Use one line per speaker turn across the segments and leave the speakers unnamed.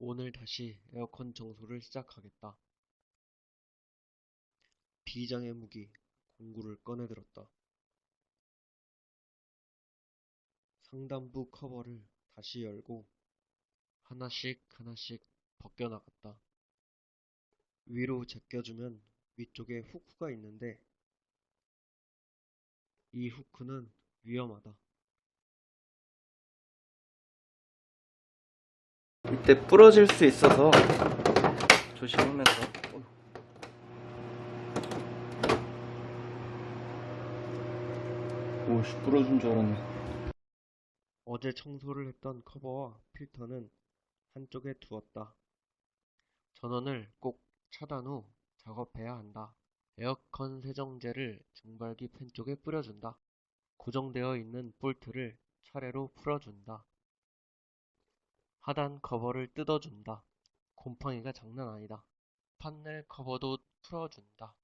오늘 다시 에어컨 청소를 시작하겠다. 비장의 무기, 공구를 꺼내들었다. 상단부 커버를 다시 열고 하나씩 하나씩 벗겨나갔다. 위로 제껴주면 위쪽에 후크가 있는데 이 후크는 위험하다.
이때 부러질 수 있어서 조심하면서. 오씨 부러진 줄 알았네
어제 청소를 했던 커버와 필터는 한쪽에 두었다. 전원을 꼭 차단 후 작업해야 한다. 에어컨 세정제를 증발기 팬 쪽에 뿌려준다. 고정되어 있는 볼트를 차례로 풀어준다. 하단 커버를 뜯어준다. 곰팡이가 장난 아니다. 판넬 커버도 풀어준다.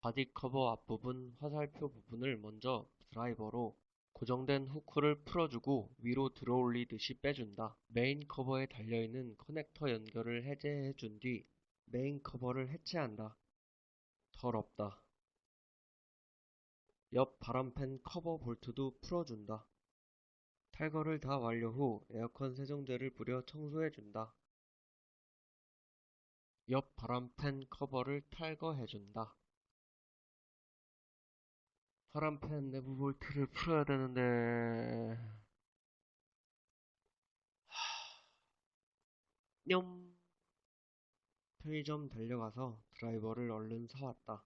바디 커버 앞부분 화살표 부분을 먼저 드라이버로 고정된 후크를 풀어주고 위로 들어올리듯이 빼준다. 메인 커버에 달려있는 커넥터 연결을 해제해준 뒤 메인 커버를 해체한다. 더럽다. 옆 바람팬 커버 볼트도 풀어준다. 탈거를 다 완료 후 에어컨 세정제를 뿌려 청소해준다. 옆 바람팬 커버를 탈거해준다. 바람팬 내부 볼트를 풀어야 되는데 하... 냠 편의점 달려가서 드라이버를 얼른 사왔다.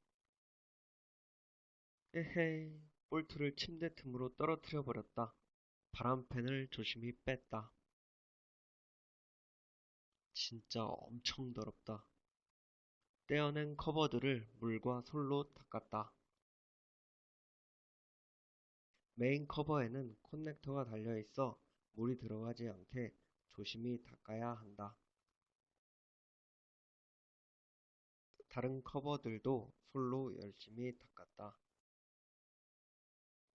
에헤이 볼트를 침대 틈으로 떨어뜨려 버렸다. 바람팬을 조심히 뺐다. 진짜 엄청 더럽다. 떼어낸 커버들을 물과 솔로 닦았다. 메인 커버에는 커넥터가 달려 있어 물이 들어가지 않게 조심히 닦아야 한다. 다른 커버들도 솔로 열심히 닦았다.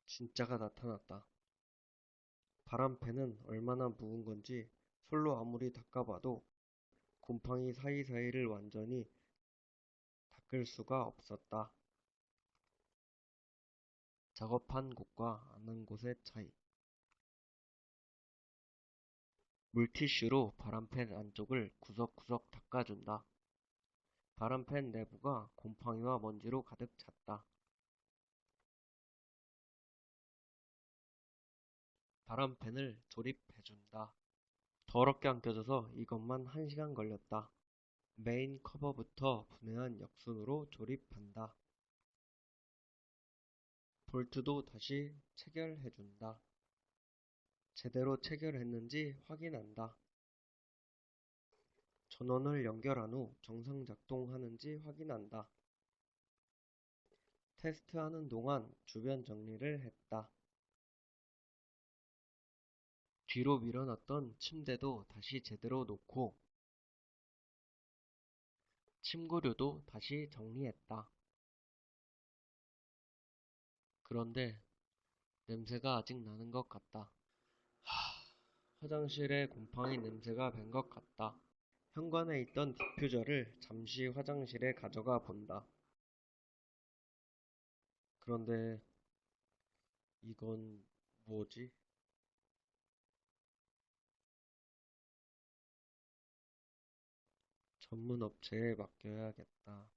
진짜가 나타났다. 바람팬은 얼마나 묵은 건지 솔로 아무리 닦아봐도 곰팡이 사이사이를 완전히 닦을 수가 없었다. 작업한 곳과 안한 곳의 차이. 물티슈로 바람팬 안쪽을 구석구석 닦아준다. 바람팬 내부가 곰팡이와 먼지로 가득 찼다. 바람팬을 조립해준다. 더럽게 안 껴져서 이것만 1시간 걸렸다. 메인 커버부터 분해한 역순으로 조립한다. 볼트도 다시 체결해준다. 제대로 체결했는지 확인한다. 전원을 연결한 후 정상 작동하는지 확인한다. 테스트하는 동안 주변 정리를 했다. 뒤로 밀어놨던 침대도 다시 제대로 놓고 침구류도 다시 정리했다. 그런데 냄새가 아직 나는 것 같다. 하, 화장실에 곰팡이 냄새가 밴 것 같다. 현관에 있던 디퓨저를 잠시 화장실에 가져가 본다. 그런데 이건 뭐지? 전문 업체에 맡겨야겠다.